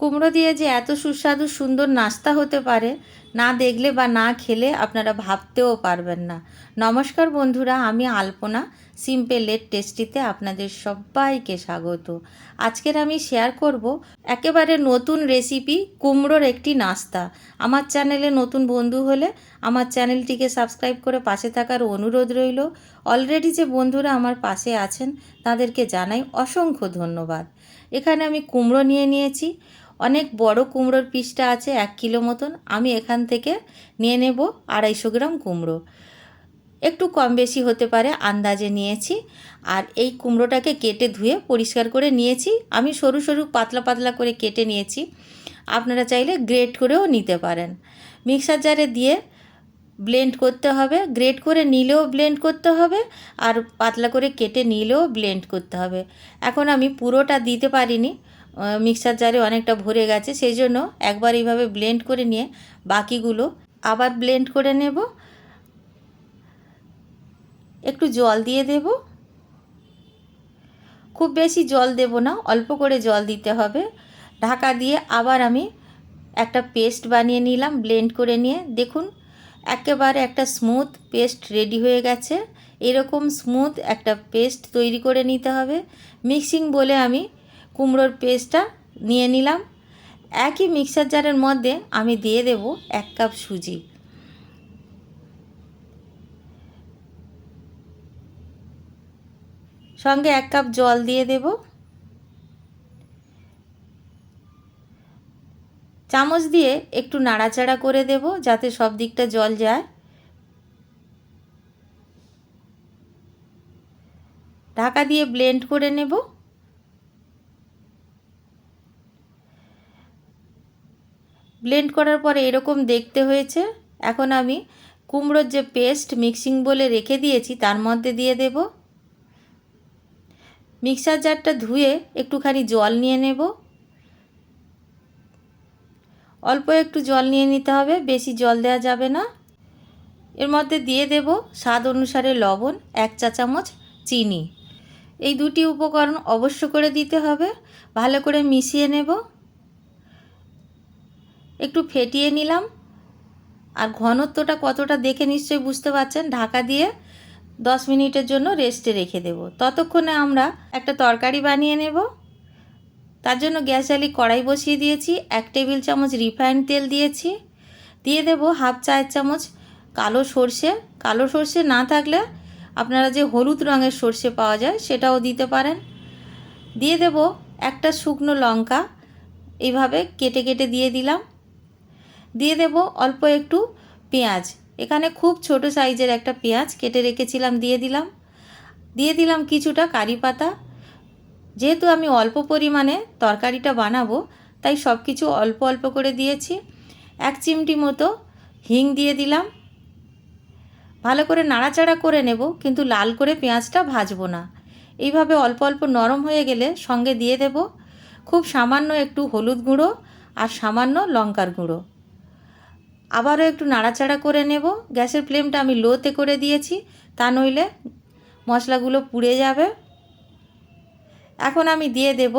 কুমড়ো দিয়ে যে এত সুস্বাদু সুন্দর নাস্তা হতে পারে, না দেখলে বা না খেলে আপনারা ভাবতেও পারবেন না। নমস্কার বন্ধুরা, আমি আলপনা, সিম্পল এর টেস্টিতে আপনাদের সবাইকে স্বাগত। আজকের আমি শেয়ার করব একেবারে নতুন রেসিপি কুমড়োর একটি নাস্তা। আমার চ্যানেলে নতুন বন্ধু হলে আমার চ্যানেলটিকে সাবস্ক্রাইব করে পাশে থাকার অনুরোধ রইল। অলরেডি যে বন্ধুরা আমার পাশে আছেন, তাদেরকে জানাই অসংখ্য ধন্যবাদ। এখানে আমি কুমড়ো নিয়ে নিয়েছি। অনেক বড় কুমড়োর পিসটা আছে, এক কিলো মতন। আমি এখান থেকে নিয়ে নেব আড়াইশো গ্রাম কুমড়ো। একটু কম বেশি হতে পারে, আন্দাজে নিয়েছি। আর এই কুমড়োটাকে কেটে ধুয়ে পরিষ্কার করে নিয়েছি। আমি সরু সরু পাতলা পাতলা করে কেটে নিয়েছি। আপনারা চাইলে গ্রেট করেও নিতে পারেন। মিক্সার জারে দিয়ে ব্লেন্ড করতে হবে। গ্রেট করে নিলেও ব্লেন্ড করতে হবে আর পাতলা করে কেটে নিলেও ব্লেন্ড করতে হবে। এখন আমি পুরোটা দিতে পারিনি। মিক্সার জারে অনেকটা ভরে গেছে সেই জন্য একবার এইভাবে ব্লেন্ড করে নিয়ে বাকিগুলো আবার ব্লেন্ড করে নেব। একটু জল দিয়ে দেব। খুব বেশি জল দেব না, অল্প করে জল দিতে হবে। ঢাকা দিয়ে আবার আমি একটা পেস্ট বানিয়ে নিলাম ব্লেন্ড করে নিয়ে। দেখুন, একেবারে একটা স্মুথ পেস্ট রেডি হয়ে গেছে। এরকম স্মুথ একটা পেস্ট তৈরি করে নিতে হবে। মিক্সিং বলে আমি কুমড়োর পেস্টটা নিয়ে নিলাম। একই মিক্সার জারের মধ্যে আমি দিয়ে দেব এক কাপ সুজি। সঙ্গে এক কাপ জল দিয়ে দেব। চামচ দিয়ে একটু নাড়াচাড়া করে দেব যাতে সব দিকটা জল যায়। ঢাকা দিয়ে ব্লেন্ড করে নেব। ব্লেন্ড করার পরে এরকম দেখতে হয়েছে। এখন আমি কুমড়োর যে পেস্ট মিক্সিং বলে রেখে দিয়েছি, তার মধ্যে দিয়ে দেব। মিক্সার জারটা ধুয়ে একটুখানি জল নিয়ে নেব। অল্প একটু জল নিয়ে নিতে হবে, বেশি জল দেওয়া যাবে না। এর মধ্যে দিয়ে দেব স্বাদ অনুসারে লবণ, এক চা চামচ চিনি। এই দুটি উপকরণ অবশ্য করে দিতে হবে। ভালো করে মিশিয়ে নেব। একটু ফেটিয়ে নিলাম। আর ঘনত্বটা কতটা দেখে নিশ্চয়ই বুঝতে পারছেন? ঢাকা দিয়ে দশ মিনিটের জন্য রেস্টে রেখে দেব। ততক্ষণে আমরা একটা তরকারি বানিয়ে নেব। তার জন্য গ্যাস জ্বালি কড়াই বসিয়ে দিয়েছি, এক টেবিল চামচ রিফাইন্ড তেল দিয়েছি। দিয়ে দেব হাফ চায়ের চামচ কালো সর্ষে। কালো সর্ষে না থাকলে আপনারা যে হলুদ রঙের সর্ষে পাওয়া যায় সেটাও দিতে পারেন। দিয়ে দেব একটা শুকনো লঙ্কা। এইভাবে কেটে কেটে দিয়ে দিলাম। দিয়ে দেব অল্প একটু পেঁয়াজ। এখানে খুব ছোট সাইজের একটা পেঁয়াজ কেটে রেখেছিলাম, দিয়ে দিলাম। দিয়ে দিলাম কিছুটা কারি পাতা। যেহেতু আমি অল্প পরিমাণে তরকারিটা বানাবো, তাই সব কিছু অল্প অল্প করে দিয়েছি। এক চিমটি মতো হিং দিয়ে দিলাম। ভালো করে নাড়াচাড়া করে নেব, কিন্তু লাল করে পেঁয়াজটা ভাজবো না। এইভাবে অল্প অল্প নরম হয়ে গেলে সঙ্গে দিয়ে দেব। খুব সামান্য একটু হলুদ গুঁড়ো আর সামান্য লঙ্কার গুঁড়ো। আবারও একটু নাড়াচাড়া করে নেব। গ্যাসের ফ্লেমটা আমি লোতে করে দিয়েছি, তা নইলে মশলাগুলো পুড়ে যাবে। এখন আমি দিয়ে দেব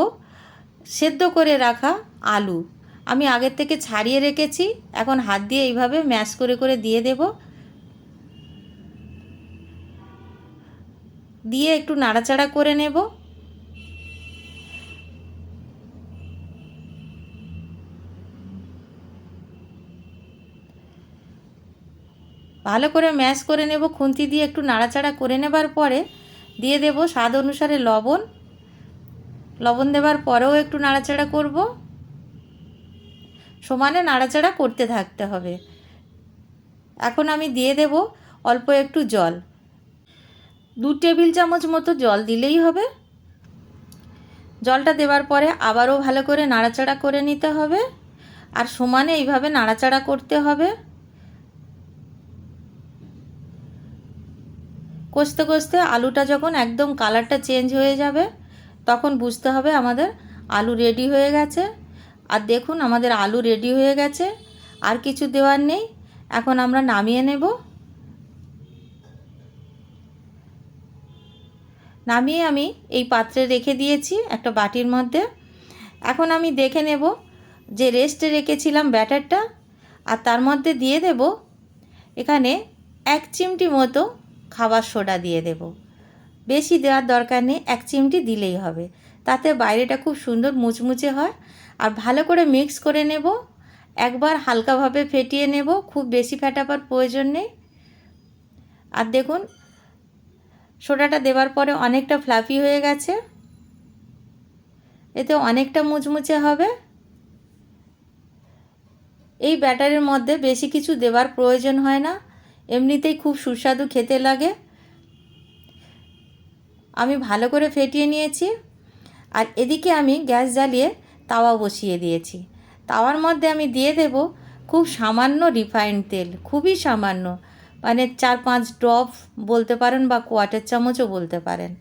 সেদ্ধ করে রাখা আলু। আমি আগের থেকে ছাড়িয়ে রেখেছি, এখন হাত দিয়ে এইভাবে ম্যাশ করে করে দিয়ে দেব। দিয়ে একটু নাড়াচাড়া করে নেব। ভালো করে ম্যাশ করে নেব, খুন্তি দিয়ে একটু নাড়াচাড়া করে নেবার পরে দিয়ে দেব স্বাদ অনুসারে লবণ। লবণ দেবার পরেও একটু নাড়াচাড়া করব। সমানে নাড়াচাড়া করতে থাকতে হবে। এখন আমি দিয়ে দেব অল্প একটু জল। দু টেবিল চামচ মতো জল দিলেই হবে। জলটা দেওয়ার পরে আবারও ভালো করে নাড়াচাড়া করে নিতে হবে। আর সমানে এইভাবে নাড়াচাড়া করতে হবে। কষতে কষতে আলুটা যখন একদম কালারটা চেঞ্জ হয়ে যাবে, তখন বুঝতে হবে আমাদের আলু রেডি হয়ে গেছে। আর দেখুন আমাদের আলু রেডি হয়ে গেছে, আর কিছু দেওয়ার নেই। এখন আমরা নামিয়ে নেব। নামিয়ে আমি এই পাত্রে রেখে দিয়েছি একটা বাটির মধ্যে। এখন আমি দেখে নেব যে রেস্টে রেখেছিলাম ব্যাটারটা, আর তার মধ্যে দিয়ে দেব এখানে এক চিমটি মতো খাবার সোডা দিয়ে দেব। বেশি দেওয়ার দরকার নেই, এক চিমটি দিলেই হবে। তাতে বাইরেটা খুব সুন্দর মুচমুচে হয়। আর ভালো করে মিক্স করে নেব। একবার হালকাভাবে ফেটিয়ে নেব, খুব বেশি ফেটাবার প্রয়োজন নেই। আর দেখুন, সোডাটা দেওয়ার পরে অনেকটা ফ্লাফি হয়ে গেছে। এতে অনেকটা মুচমুচে হবে। এই ব্যাটারের মধ্যে বেশি কিছু দেওয়ার প্রয়োজন হয় না। এমনিতেই খুব সুস্বাদু খেতে লাগে। আমি ভালো করে ফেটিয়ে নিয়েছি। আর এদিকে আমি গ্যাস জ্বালিয়ে তাওয়া বসিয়ে দিয়েছি। তাওয়ার মধ্যে আমি দিয়ে দেব খুব সামান্য রিফাইন্ড তেল, খুবই সামান্য। মানে চার পাঁচ ড্রপ বলতে পারেন বা কোয়াটার চামচও বলতে পারেন।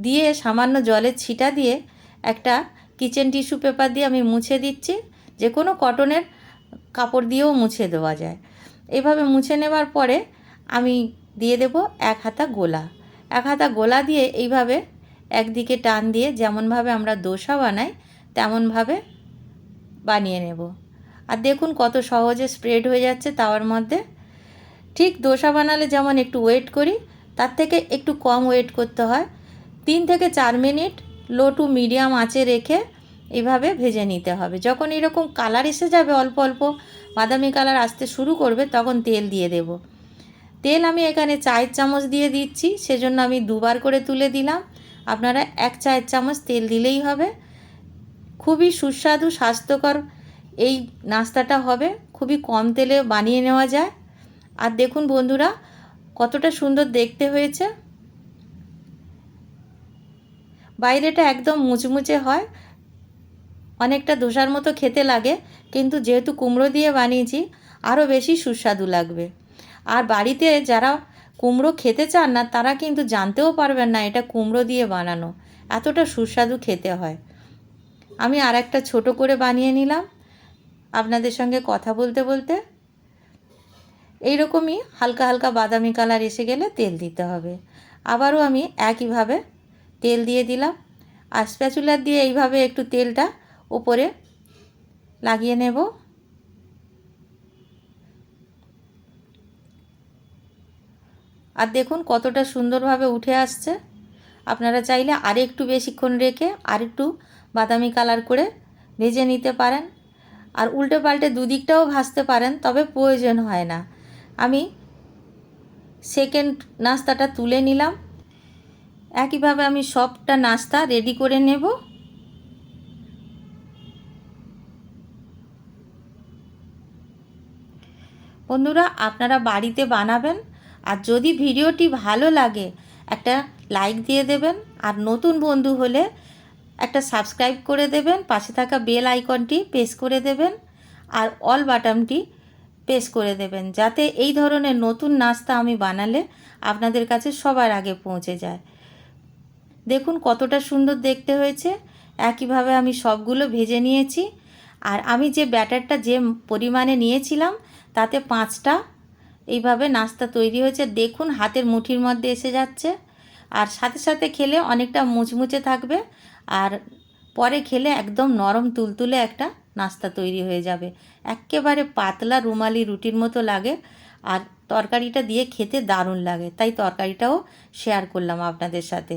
দিয়ে সামান্য জলের ছিটা দিয়ে একটা কিচেন টিস্যু পেপার দিয়ে আমি মুছে দিচ্ছি। যে কোনো কটনের কাপড় দিয়েও মুছে দেওয়া যায়। এভাবে মুছে নেবার পরে আমি দিয়ে দেব এক হাতা গোলা। এক হাতা গোলা দিয়ে এইভাবে একদিকে টান দিয়ে যেমনভাবে আমরা দোসা বানাই, তেমনভাবে বানিয়ে নেব। আর দেখুন কত সহজে স্প্রেড হয়ে যাচ্ছে তাওয়ার মধ্যে। ঠিক দোসা বানালে যেমন একটু ওয়েট করি, তার থেকে একটু কম ওয়েট করতে হয়। তিন থেকে চার মিনিট লো টু মিডিয়াম আঁচে রেখে এভাবে ভেজে নিতে হবে। যখন এরকম কালার এসে যাবে অল্প অল্প বাদামি কালার আসতে শুরু করবে, তখন তেল দিয়ে দেব। তেল আমি এখানে চায়ের চামচ দিয়ে দিচ্ছি, সেজন্য আমি দুবার করে তুলে দিলাম। আপনারা এক চায়ের চামচ তেল দিলেই হবে। খুবই সুস্বাদু, স্বাস্থ্যকর এই নাস্তাটা হবে। খুবই কম তেলে বানিয়ে নেওয়া যায়। আর দেখুন বন্ধুরা, কতটা সুন্দর দেখতে হয়েছে। বাইরেটা একদম মুচমুচে হয়। অনেকটা ধোসার মতো খেতে লাগে, কিন্তু যেহেতু কুমড়ো দিয়ে বানিয়েছি আরও বেশি সুস্বাদু লাগবে। আর বাড়িতে যারা কুমড়ো খেতে চান না, তারা কিন্তু জানতেও পারবেন না এটা কুমড়ো দিয়ে বানানো, এতটা সুস্বাদু খেতে হয়। আমি আর একটা ছোটো করে বানিয়ে নিলাম, আপনাদের সঙ্গে কথা বলতে বলতে। এইরকমই হালকা হালকা বাদামি কালার এসে গেলে তেল দিতে হবে। আবারও আমি একইভাবে তেল দিয়ে দিলাম। আর স্প্যাচুলার দিয়ে এইভাবে একটু তেলটা উপরে লাগিয়ে নেব। আর দেখুন কতটা সুন্দরভাবে উঠে আসছে। আপনারা চাইলে আর একটু বেশিক্ষণ রেখে আর একটু বাদামি কালার করে ভেজে নিতে পারেন। আর উল্টে পাল্টে দুদিকটাও ভাজতে পারেন, তবে প্রয়োজন হয় না। আমি সেকেন্ড নাস্তাটা তুলে নিলাম। একইভাবে আমি সবটা নাস্তা রেডি করে নেব। বন্ধুরা, আপনারা বাড়িতে বানাবেন আর যদি ভিডিওটি ভালো লাগে, একটা লাইক দিয়ে দেবেন আর নতুন বন্ধু হলে একটা সাবস্ক্রাইব করে দেবেন, পাশে থাকা বেল আইকনটি প্রেস করে দেবেন আর অল বাটনটি প্রেস করে দেবেন, যাতে এই ধরনের নতুন নাস্তা আমি বানালে আপনাদের কাছে সবার আগে পৌঁছে যায়। দেখুন কতটা সুন্দর দেখতে হয়েছে, একইভাবে আমি সবগুলো ভেজে নিয়েছি আর আমি যে ব্যাটারটা যে পরিমাণে নিয়েছিলাম তাতে পাঁচটা। এইভাবে নাস্তা তৈরি হয়েছে। দেখুন, হাতের মুঠির মধ্যে এসে যাচ্ছে। আর সাথে সাথে খেলে অনেকটা মুচমুচে থাকবে। আর পরে খেলে একদম নরম তুলতুলে একটা নাস্তা তৈরি হয়ে যাবে। একেবারে পাতলা রুমালি রুটির মতো লাগে। আর তরকারিটা দিয়ে খেতে দারুণ লাগে। তাই তরকারিটাও শেয়ার করলাম আপনাদের সাথে।